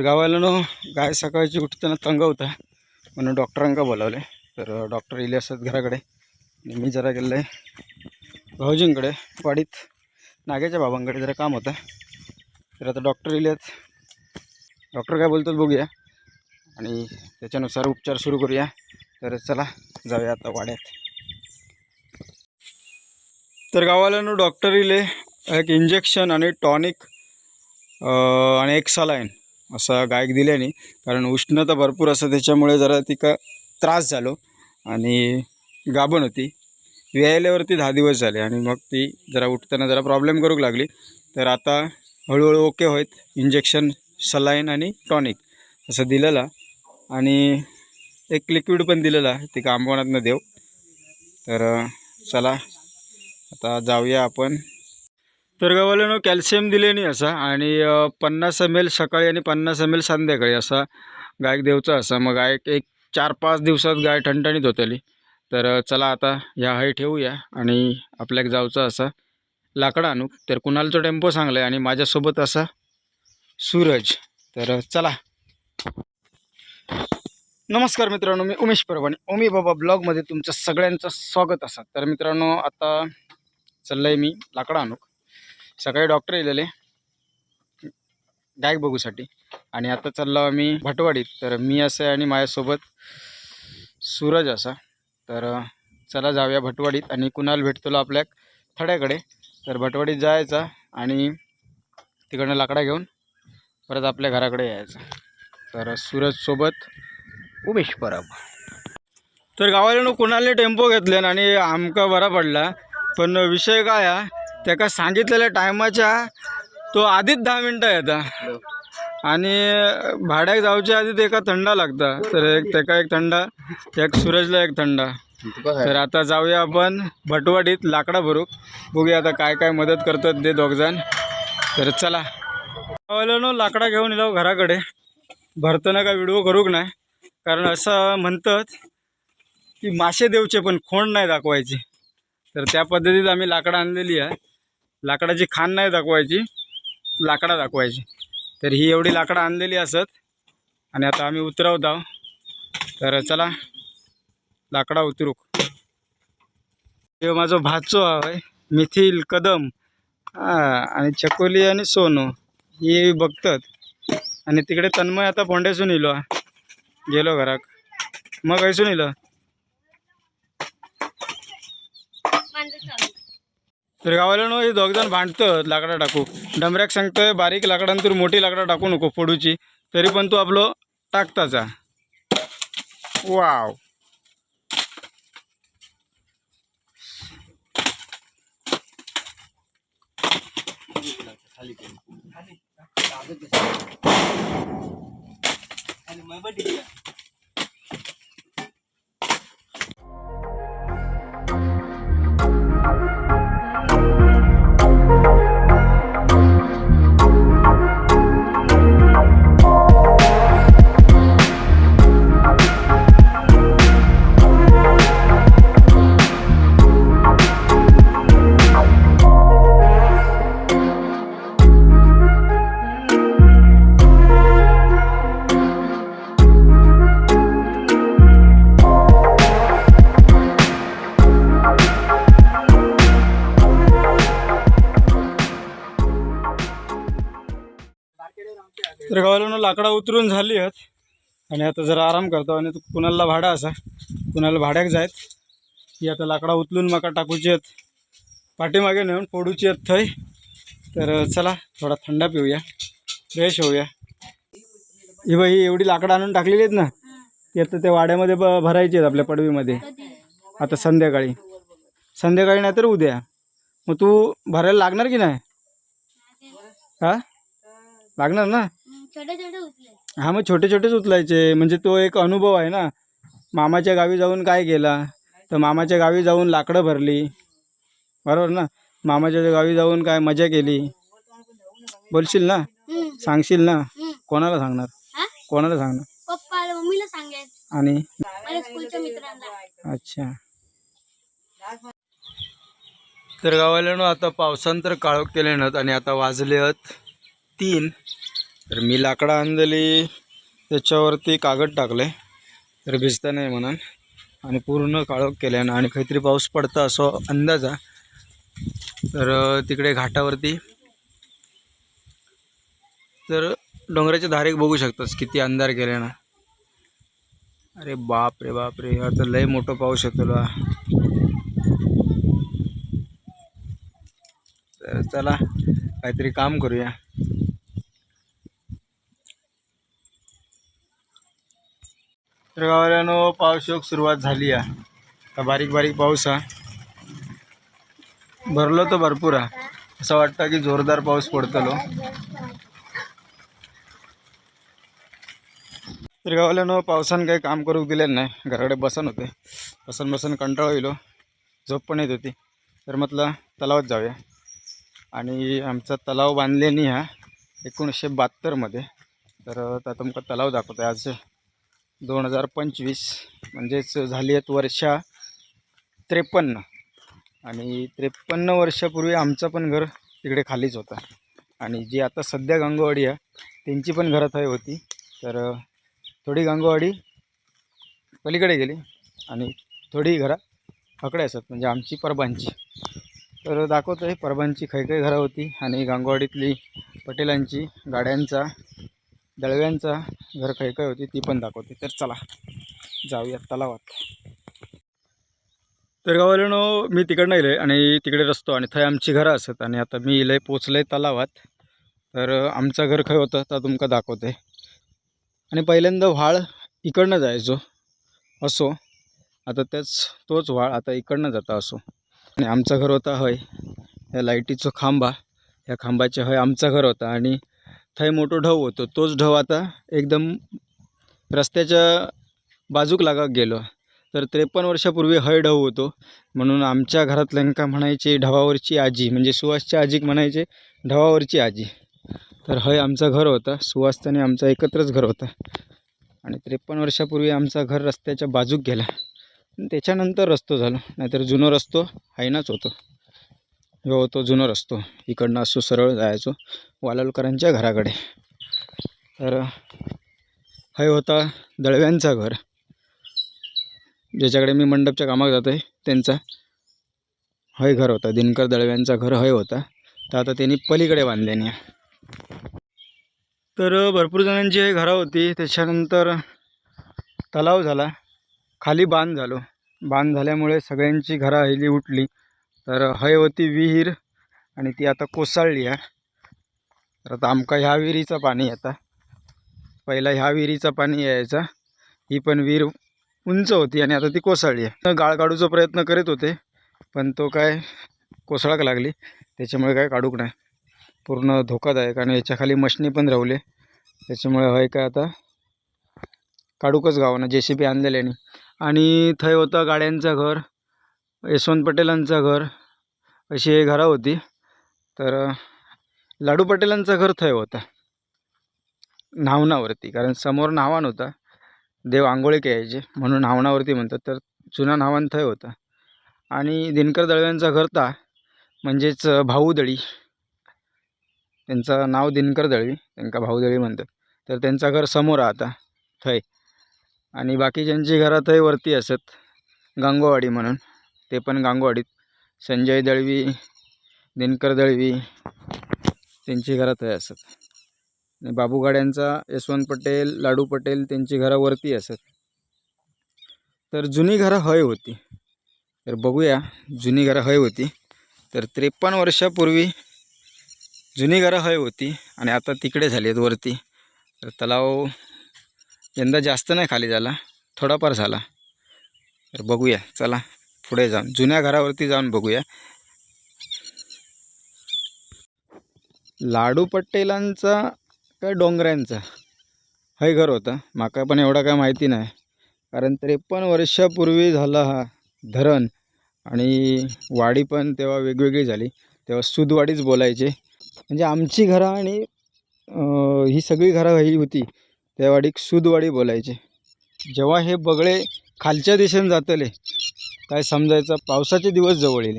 तर गावाला गाय सकाळची उठताना तंग होता. म्हणून डॉक्टरांका बोलावले. तर डॉक्टर इले असत घराकडे. आणि मी जरा गेलो आहे भाऊजींकडे. वाडीत नागेच्या बाबांकडे जरा काम होतं. तर आता डॉक्टर इले आहेत. डॉक्टर काय बोलतात बघूया. आणि त्याच्यानुसार उपचार सुरू करूया. तर चला जाऊया आता वाड्यात. तर गावाला डॉक्टर इले एक इंजेक्शन आणि टॉनिक आणि एक सलाईन असा गायक दिल्याने कारण उष्णता भरपूर असं त्याच्यामुळे जरा तिका त्रास झालो आणि गाभण होती. व्यायल्यावरती दहा दिवस झाले आणि मग ती जरा उठताना जरा प्रॉब्लेम करूक लागली. तर आता हळूहळू ओके होत. इंजेक्शन सलाईन आणि टॉनिक असं दिलेला आणि एक लिक्विड पण दिलेला ती कांबवणातनं देव. तर चला आता जाऊया आपण. तर गव्हाल्यानं कॅल्शियम दिले नाही असा आणि पन्नास एम एल सकाळी आणि पन्नास एम एल संध्याकाळी असा गायक देवचा असा. मग गायक एक चार पाच दिवसात गाय ठणठणीत होतली. तर चला आता ह्या हाय ठेवूया आणि आपल्याक जाऊचा असा लाकडं आणू. तर कुणालचा टेम्पो चांगला आहे आणि माझ्यासोबत असा सूरज. तर चला. नमस्कार मित्रांनो मी उमेश परवाने ओमी बाबा ब्लॉगमध्ये तुमचं सगळ्यांचं स्वागत असा. तर मित्रांनो आता चाललं आहे मी लाकडं आणू. सकाळी डॉक्टर येलेले गायक बघूसाठी. आणि आता चाललो आम्ही भटवाडीत. तर मी असं आहे आणि माझ्यासोबत सूरज असा. तर चला जाऊया भटवाडीत आणि कुणाल भेटतो आपल्या थड्याकडे. तर भटवाडीत जायचा आणि तिकडनं लाकडा घेऊन परत आपल्या घराकडे यायचं. तर सूरजसोबत उमेश परब. तर गावाला कुणाला टेम्पो घेतले आणि आमका बरा पडला. पण विषय काय हा? त्याका सांगितलेल्या टायमाच्या तो आधीच दहा मिनटं येता. आणि भाड्याक जाऊच्या आधी तेका थंडा लागता. तर एक तेका एक थंडा एक सूरजला एक थंडा. तर आता जाऊया आपण भटवाडीत लाकडा भरूक. बघूया आता काय काय मदत करतात ते दोघजण. तर चला. गावाला लाकडा घेऊन येलो घराकडे. भरताना काय व्हिडिओ करूक नाही. कारण असं म्हणतात की मासे देवचे पण खोंड नाही दाखवायची. तर त्या पद्धतीत आम्ही लाकडं आणलेली आहे. लाकडाची खाण नाही दाखवायची लाकडा दाखवायची. तर ही एवढी लाकडं आणलेली असत. आणि आता आम्ही उतरवत आहोत. तर चला लाकडा उतरू. हे माझं भाचो आहे मिथिल कदम आणि चकोली आणि सोनू. हे बघतात. आणि तिकडे तन्मय आता फोंड्यासून येलो गेलो घराक. मग ऐसून इलं. तर गावाला नो हे दोघजण भांडतात लाकडा टाकू. डमऱ्याक सांगतोय बारीक लाकडांतून मोठी लाकडा टाकू नको फोडूची. तरी पण तू आपलं टाकताचा वाव. तर गावाला लाकडा उतरून झाली आहेत. आणि आता जरा आराम करतो आणि कुणाला भाडा असा. कुणाला भाड्याक जायत. ही आता लाकडा उचलून मका टाकूची आहेत. पाठीमागे नेऊन फोडूची आहेत थंय. तर चला थोडा थंडा पिऊया. फ्रेश होऊया. ही बाई एवढी लाकडं आणून टाकलेली आहेत ना ती आता त्या वाड्यामध्ये ब भरायची आहेत आपल्या पडवीमध्ये. आता संध्याकाळी. संध्याकाळी नाही तर उद्या. मग तू भरायला लागणार की नाही? हा? लागणार ना? छोटे छोटे उचले हा मग छोटे छोटेच उचलायचे. म्हणजे तो एक अनुभव आहे ना. मामाच्या गावी जाऊन काय केला? तर मामाच्या गावी जाऊन लाकडं भरली. बरोबर ना? मामाच्या गावी जाऊन काय मजा केली? बोलशील ना? सांगशील ना? कोणाला सांगणार? हा? कोणाला सांगणार? पप्पा मम्मीला सांगायचं. आणि? माझ्या स्कूलच्या मित्रांना. अच्छा. तर गावाला आता पावसानं तर काळोख केले नात आणि आता वाजले आहेत तीन. तर मी लाकडं आणलेली त्याच्यावरती कागद टाकले तर भिजता नाही म्हणून. आणि पूर्ण काळोख केल्यानं आणि काहीतरी पाऊस पडता असो अंदाज आहे. तर तिकडे घाटावरती. तर डोंगराच्या धारेक बघू शकतास किती अंधार केल्यानं अरे बाप रे बाप रे आता लय मोठं पाऊस येतो तर चला काहीतरी काम करूया. तर गावाल्यानो पाऊस योग सुरुवात झाली आहे. आता बारीक बारीक पाऊस हा भरलो तर भरपूर आहे. असं वाटतं की जोरदार पाऊस पडतलो तर गावाल्यानं पावसानं काही काम करू दिलेलं नाही. घराकडे बसन होते. बसन बसन कंटाळा येलो झोप पण येत होती. तर म्हटलं तलावात जाऊया. आणि आमचा तलाव बांधलेनी हा एकोणीसशे बहात्तरमध्ये. तर आता तुमका तलाव दाखवतो आहे आज दोन हजार पंचवीस म्हणजेच झाली आहेत वर्षा त्रेपन्न. आणि त्रेपन्न वर्षापूर्वी आमचं पण घर तिकडे खालीच होता. आणि जी आता सध्या गंगवाडी आहे त्यांची पण घरात हवी होती. तर थोडी गंगवाडी पलीकडे गेली आणि थोडी घरा हकडे असतात म्हणजे आमची परबांची. तर दाखवतो आहे परबांची काही घरं होती आणि गंगवाडीतली पटेलांची गाड्यांचा दळव्यांचा घर काही काही होती ती पण दाखवते. तर चला जाऊया तलावात. तर गावाल्यानो मी तिकडनं येलो आणि तिकडे रस्तो आणि थंय आमची घरं असत आणि आता मी इलय पोचलंय तलावात. तर आमचं घर खंय होतं तर तुमका दाखवते. आणि पहिल्यांदा व्हाळ इकडनं जायचो असो. आता त्याच तोच व्हाळ आता इकडनं जाता असो. आणि आमचं घर होता हय या लाईटीचं खांबा. या खांबाचे हय आमचं घर होता आणि थंय मोठो ढव होतो तोच ढव आता एकदम रस्त्याच्या बाजूक लागाक गेलो. तर त्रेपन्न वर्षापूर्वी हय ढव होतो. म्हणून आमच्या घरातल्यांका म्हणायचे ढवावरची आजी म्हणजे सुहासच्या आजीक म्हणायचे ढवावरची आजी. तर हय आमचं घर होतं. सुहासताने आमचं एकत्रच घर होतं. आणि त्रेपन्न वर्षापूर्वी आमचा घर रस्त्याच्या बाजूक गेला. त्याच्यानंतर रस्तो झालो. नाहीतर जुनो रस्तो हायनाच होतो. हो तो जुनो रस्तो इकडनं असो सरळ जायचो वालालकरांच्या घराकडे. तर हय होता दळव्यांचा घर. ज्याच्याकडे मी मंडपच्या कामात जातो आहे त्यांचा हय घर होता. दिनकर दळव्यांचा घर हय होता. तर आता त्यांनी पलीकडे बांधल्याने तर भरपूर जणांची हे घरं होती. त्याच्यानंतर तलाव झाला. खाली बांध झालो. बांध झाल्यामुळे सगळ्यांची घरं हली उठली. तर हय होती विहीर आणि ती आता कोसळली आहे. तर आता आमका ह्या विहिरीचं पाणी येतं. पहिला ह्या विहिरीचं पाणी यायचा. ही पण विहीर उंच होती आणि आता ती कोसळली आहे. गाळ काढूचा प्रयत्न करीत होते पण तो काय कोसळाक लागली. त्याच्यामुळे काय काढूक नाही. पूर्ण धोकादायक आणि याच्याखाली मशनी पण रावले त्याच्यामुळे हय काय आता काढूकच गावानं. जे सी बी आणलेल्याने आणि थंय होतं गाड्यांचं घर यशवंत पटेलांचं घर अशी हे घरं होती. तर लाडू पटेलांचं घर थंय होतं. न्हावणावरती कारण समोर न्हावान होता. देव आंघोळी यायचे म्हणून न्हावणावरती म्हणतात तर जुना नावान थंय होता. आणि दिनकर दळव्यांचा घर ता म्हणजेच भाऊदळी. त्यांचं नाव दिनकर दळवी त्यांका भाऊदळी म्हणतात. तर त्यांचं घर समोर आता थंय. आणि बाकीच्यांची घरं थंय वरती असत गांगोवाडी म्हणून. ते पण गांगोवाडीत. संजय दळवी दिनकर दळवी त्यांची घरं थंय असत आणि बाबू गाड्यांचा यशवंत पटेल लाडू पटेल त्यांची घरं वरती असत तर जुनी घरं हय होती. तर बघूया जुनी घरं हय होती. तर त्रेपन्न वर्षापूर्वी जुनी घरं हय होती आणि आता तिकडे झाली आहेत वरती. तर तलाव यंदा जास्त नाही खाली झाला थोडाफार झाला. तर बघूया चला. पुढे जाऊन जुन्या घरावरती जाऊन बघूया. लाडू पटेलांचा काय डोंगऱ्यांचा हे घर होतं. माका पण एवढा काय माहिती नाही. कारण त्रेपन्न वर्षापूर्वी झाला हा धरण आणि वाडी पण तेव्हा वेगवेगळी झाली. तेव्हा सुदवाडीच बोलायचे. म्हणजे आमची घरं आणि ही सगळी घरं ही होती. त्या वाडीक सुदवाडी बोलायचे. जेव्हा हे बगळे खालच्या दिशेने जातले काय समजायचं? पावसाचे दिवस जवळ येले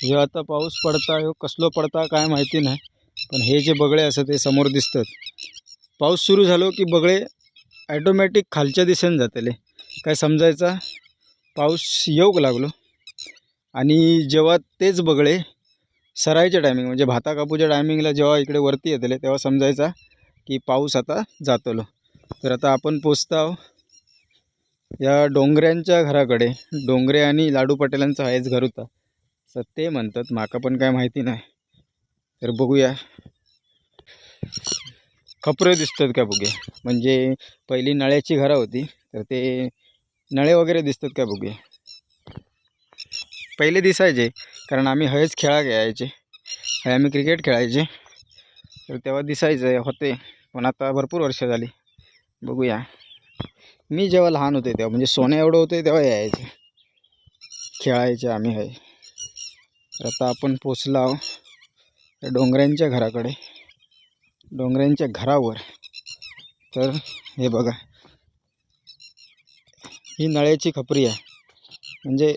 जेव्हा आता पाऊस पडता हो कसलो पडता काय माहिती नाही. पण हे जे बगळे असं ते समोर दिसतात. पाऊस सुरू झालो की बगळे ॲटोमॅटिक खालच्या दिशेने जातले काय समजायचा? पाऊस येऊक लागलो. आणि जेव्हा तेच बगळे सरायच्या टायमिंग म्हणजे भाता कापूच्या टायमिंगला जेव्हा इकडे वरती येतले तेव्हा समजायचा की पाऊस आता जातलो. तर आता आपण पोचता आहो या डोंगऱ्यांच्या घराकडे डोंगरे आणि लाडू पटेलांचा आहेच घर होता. तर ते म्हणतात माका पण काय माहिती नाही. तर बघूया. खपरे दिसतात का बघूया म्हणजे पहिली नळ्याची घरं होती तर ते नळे वगैरे दिसतात का बघूया पहिले दिसायचे कारण आम्ही हयच खेळा खेळायचे. हय आम्ही क्रिकेट खेळायचे. तर तेव्हा दिसायचे होते. पण आता भरपूर वर्ष झाली. बघूया. मी जेव्हा लहान होते तेव्हा म्हणजे सोन्या एवढं होते तेव्हा यायचे. खेळायचे आम्ही हे. तर आता आपण पोचलो आहो डोंगऱ्यांच्या घराकडे. डोंगऱ्यांच्या घरावर. तर हे बघा. ही नळ्याची खपरी आहे. म्हणजे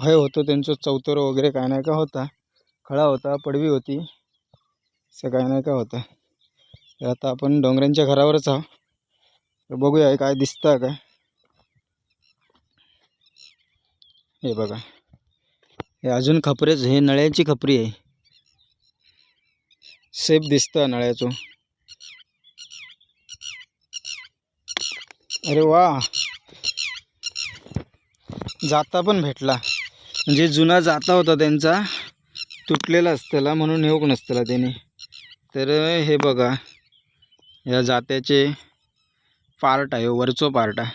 हय होतं त्यांचं चौतर वगैरे काय नाही का होता. खळा होता पडवी होती. असं काय नाही का होतं. तर आता आपण डोंगरांच्या घरावरच आहो तर बघूया काय दिसतं काय? हे बघा. हे अजून खपरेच हे नळ्याची खपरी आहे. सेफ दिसतं नळ्याचं. अरे वा! जाता पण भेटला. म्हणजे जुना जाता होता त्यांचा तुटलेला असतेला म्हणून येऊक नसतेला त्याने. तर हे बघा या जात्याचे पार्ट आहे वरचो पार्ट आहे.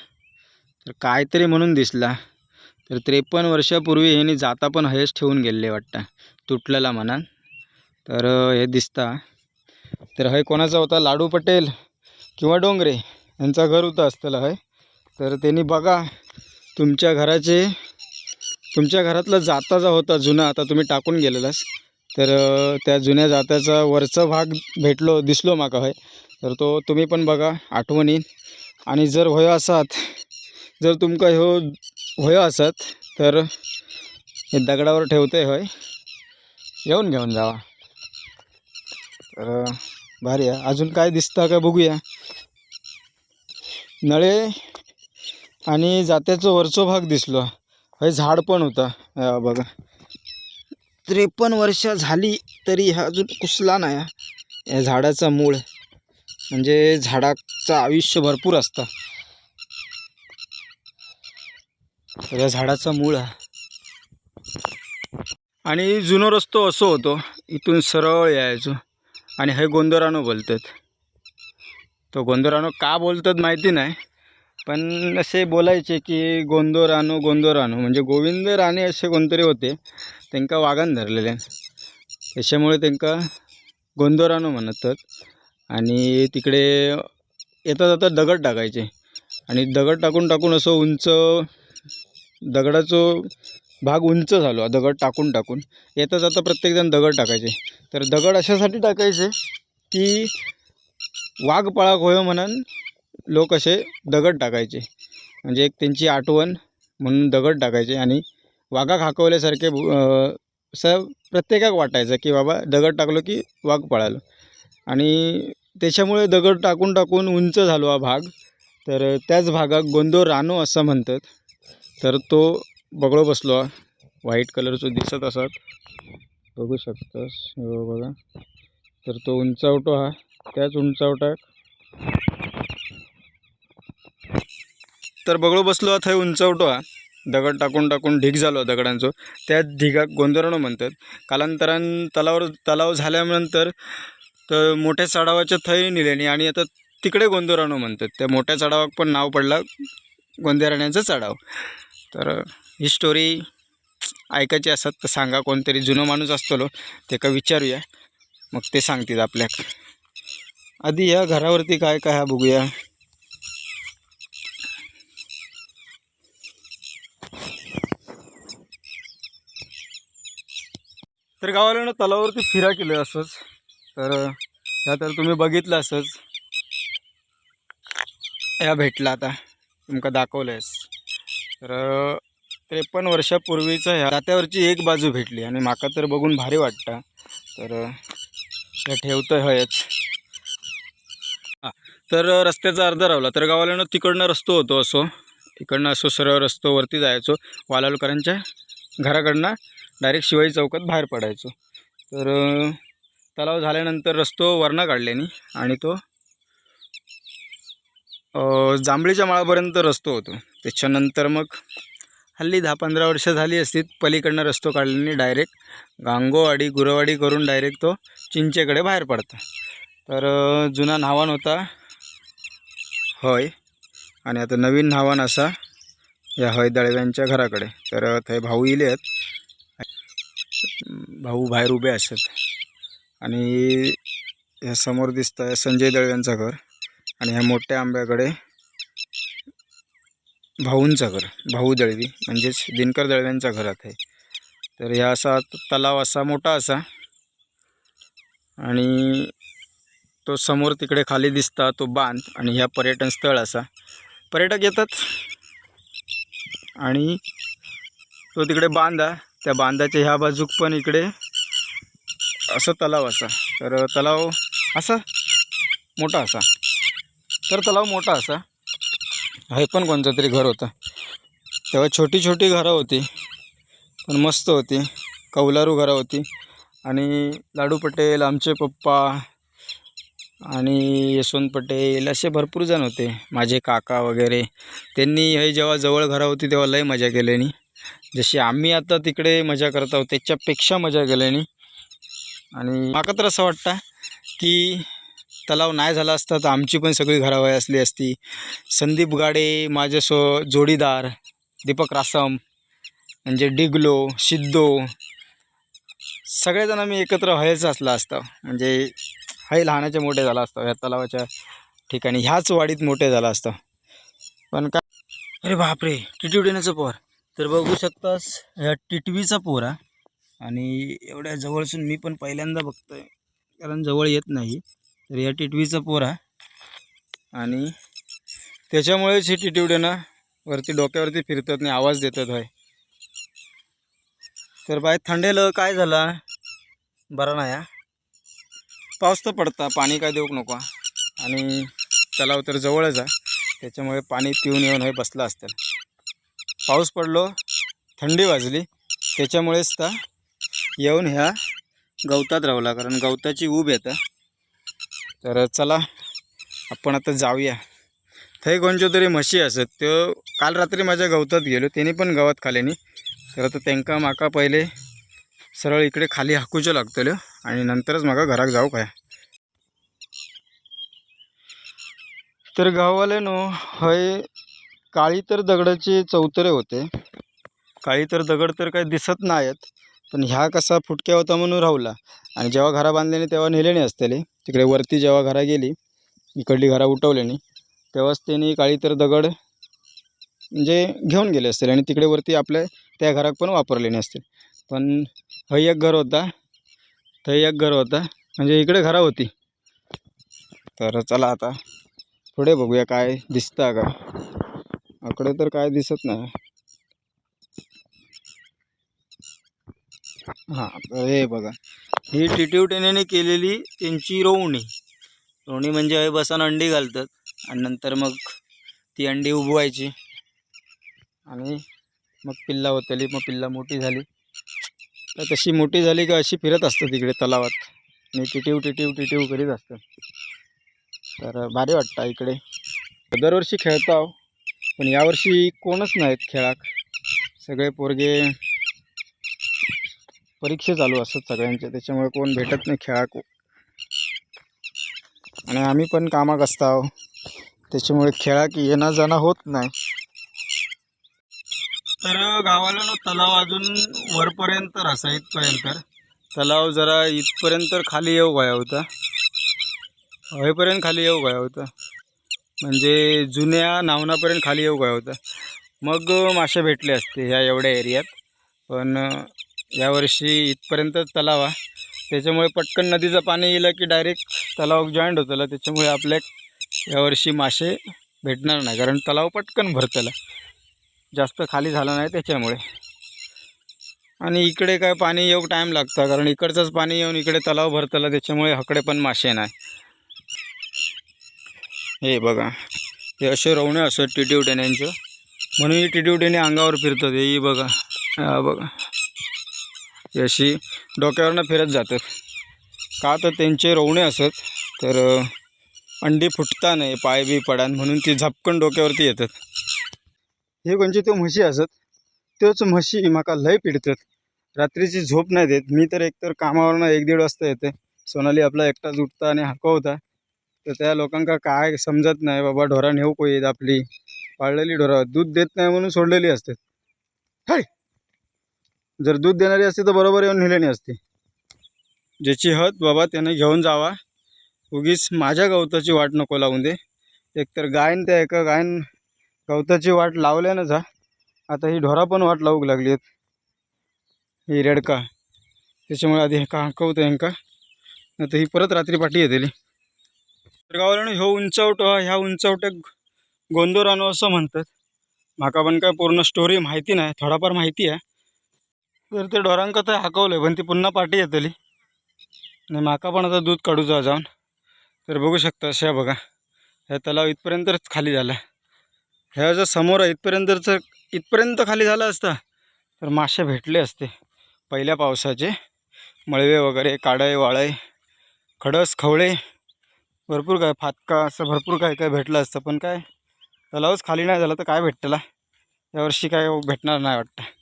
तर काहीतरी म्हणून दिसला. तर त्रेपन्न वर्षापूर्वी ह्याने जाता पण हयच ठेवून गेले वाटतं तुटलेला म्हणान तर हे दिसता. तर हय कोणाचा होता? लाडू पटेल किंवा डोंगरे यांचा घर होतं असतेला हय. तर त्यांनी बघा तुमच्या घराचे तुमच्या घरातला जाता जा होता जुना आता तुम्ही टाकून गेलेलास तर त्या जुन्या जात्याचा वरचा भाग भेटलो दिसलो माका हय. तर तो तुम्ही पण बघा आठवणीन. आणि जर व्हयो असात जर तुमका ह्यो व्हयो असत तर हे दगडावर ठेवते होय. येऊन घेऊन जावा. तर भारी आहे. अजून काय दिसतं का बघूया. नळे आणि जात्याचं वरचो भाग दिसलो. हे झाड पण होता. बघा. त्रेपन्न वर्ष झाली तरी हा अजून कुसला नाही या झाडाचा मूळ. म्हणजे झाडाचं आयुष्य भरपूर असतं. या झाडाचा मूळ आहे. आणि जुनो रस्तो असो होतो. इथून सरळ यायचो. आणि हे गोंदरानो बोलतात. तो गोंधरानो का बोलतात माहिती नाही. पण असे बोलायचे की गोंदोरानो गोंदोरानो. म्हणजे गोविंद राणे असे कोणतरी होते. त्यांका वागण धरलेले. त्याच्यामुळे त्यांका गोंदोरानो म्हणतात. आणि तिकडे येता जाता दगड टाकायचे. आणि दगड टाकून टाकून असं उंच दगडाचं भाग उंच झालो दगड टाकून टाकून. येता जाता प्रत्येकजण दगड टाकायचे. तर दगड अशासाठी टाकायचे की वाघ पळाक होय म्हणून लोक असे दगड टाकायचे. म्हणजे एक त्यांची आठवण म्हणून दगड टाकायचे आणि वाघाक हाकवल्यासारखे असं प्रत्येकाक वाटायचं की बाबा दगड टाकलो की वाघ पळालो. आणि त्याच्यामुळे दगड टाकून टाकून उंच झालो हा भाग. तर त्याच भागाक गोंदो रानो असं म्हणतात. तर तो बगळो बसलो हा. व्हाईट कलरचं दिसत असत. बघू शकतास. हो, बघा. तर तो उंचावटो हा. त्याच उंचावटाक तर बगळो बसलो हा थंय उंचावटो हा. दगड टाकून टाकून ढीग झालो दगडांचो. त्या ढिगाक गोंधराणो म्हणतात. कालांतरान तलावर तलाव झाल्यानंतर तर मोठ्या चढावाच्या थय नेल्यानी आणि आता तिकडे गोंधराणो म्हणतात. त्या मोठ्या चढावाक पण नाव पडला गोंधराण्याचा चढाव. तर ही स्टोरी ऐकायची असत तर सांगा. कोणतरी जुनं माणूस असतलो का विचारूया. मग ते सांगतील आपल्याक आधी या घरावरती काय काय हा बघूया. तर गावाला तलावावरती फिरा केलं असंच. तर ह्या तर तुम्ही बघितलं असंच. ह्या भेटला आता. तुमका दाखवलंयस. तर त्रेपन्न वर्षापूर्वीचं ह्या जात्यावरची एक बाजू भेटली आणि माका तर बघून भारी वाटतं. तर हे ठेवतं हयच. हां तर रस्त्याचा अर्धा रावला. तर गावाला तिकडनं रस्तो होतो असो इकडनं असो सरळ रस्तो वरती जायचो. वालालकरांच्या घराकडनं डायरेक्ट शिवाई चौकात बाहेर पडायचो. तर तलाव झाल्यानंतर रस्तो वरणं काढल्याने आणि तो जांभळीच्या माळापर्यंत रस्तो होतो. त्याच्यानंतर मग हल्ली दहा पंधरा वर्ष झाली असतील पलीकडनं रस्तो काढल्याने डायरेक्ट गांगोवाडी गुरवाडी करून डायरेक्ट तो चिंचेकडे बाहेर पडतो. तर जुना नावान होता. हय. आणि आता नवीन नावान असा या हय दळव्यांच्या घराकडे. तर थंय भाऊ इले आहेत भाऊ बाहेर उभे असत. आणि ह्या समोर दिसतं संजय दळव्यांचं घर आणि ह्या मोठ्या आंब्याकडे भाऊंचं घर भाऊ दळवी म्हणजेच दिनकर दळव्यांच्या घरात आहे. तर ह्या असा तलाव असा मोठा असा आणि तो समोर तिकडे खाली दिसता तो बांध आणि ह्या पर्यटन स्थळ असा. पर्यटक येतात आणि तो तिकडे बांध. आहे त्या बांधाच्या ह्या बाजूक पण इकडे असं तलाव असा. तर तलाव असा? मोठा असा. तर तलाव मोठा असा. हे पण कोणतं तरी घर होतं. तेव्हा छोटी छोटी घरं होती. पण मस्त होती. कौलारू घरं होती. आणि लाडू पटेल आमचे पप्पा आणि यशवंत पटेल असे भरपूर जण होते. माझे काका वगैरे. त्यांनी हे जेव्हा जवळ घरं होती तेव्हा लय मजा केल्यानी जशी आम्ही आता तिकडे मजा करत आहोत त्याच्यापेक्षा मजा केल्यानी आणि माका तर असं वाटतं की तलाव नाही झाला असता तर आमची पण सगळी घरावय असली असती. संदीप गाडे माझ्यासो सो जोडीदार दीपक रासम म्हणजे डिगलो सिद्धो सगळेजण आम्ही एकत्र व्हायचं असला असतं. म्हणजे हे लहानाचे मोठे झाला असतं ह्या तलावाच्या ठिकाणी ह्याच वाडीत मोठे झाला असतं. पण काय अरे बापरे टिटवीडेण्याचं पोर. तर बघू शकतास ह्या टिटवीचा पोरा आणि एवढ्या जवळसून मी पण पहिल्यांदा बघतो आहे कारण जवळ येत नाही. तर या टिटवीचा पोरा आणि त्याच्यामुळेच हे टिटवीडेनं वरती डोक्यावरती फिरतात आणि आवाज देतात होय. तर बाय थंडेलं काय झाला? बरा नाही हा. पाऊस तर पडता पाणी काय देऊक नको आणि तलाव तर जवळच आहे त्याच्यामुळे पाणी पिऊन येऊन हे बसलं असतं पाऊस पडलो थंडी वाजली. त्याच्यामुळेच तर येऊन ह्या गवतात रावला कारण गवताची ऊब येतं. तर चला आपण आता जाऊया. थंय कोणच्या तरी म्हशी असत त्यो काल रात्री माझ्या गवतात गेलो त्यांनी पण गवत खाल्यानी तर आता त्यांका माका पहिले सरळ इकडे खाली हाकूच्यो लागतलो आणि नंतरच म्हाका घराक जाऊ काय. तर गाववाले नो हय काळी तर दगडाचे चौतरे होते. काळी तर दगड तर काही दिसत नाहीत. पण ह्या कसा फुटक्या होता म्हणून राहुला. आणि जेव्हा घरा बांधल्याने तेव्हा नेलेणे असतेले. तिकडे वरती जेव्हा घरा गेली इकडली घरा उठवल्याने तेव्हाच त्यांनी काळी तर दगड म्हणजे घेऊन गेले असतील आणि तिकडे वरती आपल्या त्या घरात पण वापरलेले असतील. पण हय एक घर होता. थंय एक घर होता. म्हणजे इकडे घरा होती. तर चला आता पुढे बघूया काय दिसतं का अकडे तर काय दिसत नाही. हां हे बघा. ही टिटिवटेने केलेली त्यांची रोवणी. रोवणी म्हणजे हे बसून अंडी घालतात आणि नंतर मग ती अंडी उभवायची. आणि मग पिल्ला होतली मग पिल्ला मोठी झाली. तर तशी मोठी झाली का अशी फिरत असतं तिकडे तलावात. आणि टिटिव टिटिव टिटिव करीत असतं तर भारी वाटतं इकडे. दरवर्षी खेळतो पण यावर्षी कोणच नाहीत खेळाक. सगळे पोरगे परीक्षा चालू असतात सगळ्यांचे त्याच्यामुळे कोण भेटत नाही खेळाक. आणि आम्ही पण कामाक असतो त्याच्यामुळे खेळाक येणं जाणं होत नाही. तर गावाला ना तलाव अजून वरपर्यंत असा इथपर्यंत तलाव जरा इथपर्यंत खाली येऊ गया होता. हवेपर्यंत खाली येऊ गया होता. म्हणजे जुन्या नावनापर्यंत खाली येऊ गया होता. मग मासे भेटले असते ह्या एवढ्या एरियात. पण यावर्षी इथपर्यंत तलाव आहे. त्याच्यामुळे पटकन नदीचं पाणी येलं की डायरेक्ट तलाव जॉईंट होतं त्याच्यामुळे आपल्या यावर्षी मासे भेटणार नाही. कारण तलाव पटकन भरतला. जास्त खाली झाला नाही त्याच्यामुळे. आणि इकडे काय पाणी येऊ टाईम लागतं. कारण इकडचंच पाणी येऊन इकडे तलाव भरतला. त्याच्यामुळे हकडे पण मासे नाही. हे बघा. हे असे रवणे असत डेण्यांचं म्हणून ही डेणे अंगावर फिरतात. हे बघा. हा बघा. अशी डोक्यावरनं फिरत जातात. का तर त्यांचे रोवणे असत तर अंडी फुटता नाही पाय बी पडान म्हणून ती झपकन डोक्यावरती येतात. हे कोणची त्यो म्हशी असत? त्योच म्हशी म्हाका लय पिडतात. रात्रीची झोप नाही देत. मी तर एकतर कामावरनं एक दीड वाजता येते. सोनाली आपला एकटाच उठता आणि हाकवता. तर त्या लोकांका काय समजत नाही बाबा ढोरा नेऊ येत आपली. पाळलेली ढोरा दूध देत नाही म्हणून सोडलेली असते हाय! जर दूध देणारी असते तर बरोबर येऊन नेलेली असते. ज्याची हत बाबा त्याने घेऊन जावा. उगीच माझ्या गवताची वाट नको लावून दे. एकतर गायन त्या एका गायन गवताची वाट लावल्यानं जा. आता ही ढोरा पण वाट लावूक लागली आहेत ही रेडका. त्याच्यामुळे आधी हेका हाकवतं हेंका नाही तर ही परत रात्री पाठी येतेली. तर गावाला ह्यो उंचवट हा ह्या उंचावट्याक गोंदोरानो असं म्हणतात. माका पण काय पूर्ण स्टोरी माहिती नाही थोडाफार माहिती आहे. तर ते ढोरांक तर हाकवलं पण ती पुन्हा पाठी येतली. आणि माका पण आता दूध काढू जा जाऊन. तर बघू शकता अशा बघा. ह्या तलाव इथपर्यंतच खाली झाला ह्या जर समोर आहे इथपर्यंतच इथपर्यंत खाली झाला असता तर मासे भेटले असते. पहिल्या पावसाचे मळवे वगैरे काढय वाळय खडस खवळे भरपूर काय फातका असं भरपूर काय काय भेटलं असतं. पण काय तलावच खाली नाही झाला तर काय भेटतला? यावर्षी काय भेटणार नाही वाटतं.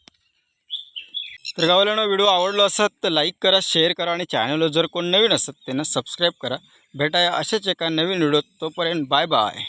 तर गावाला व्हिडिओ आवडलो असत तर लाईक करा शेअर करा आणि चॅनलवर जर कोण नवीन असत त्यांना सबस्क्राईब करा. भेटाया असेच एका नवीन व्हिडिओ तोपर्यंत बाय बाय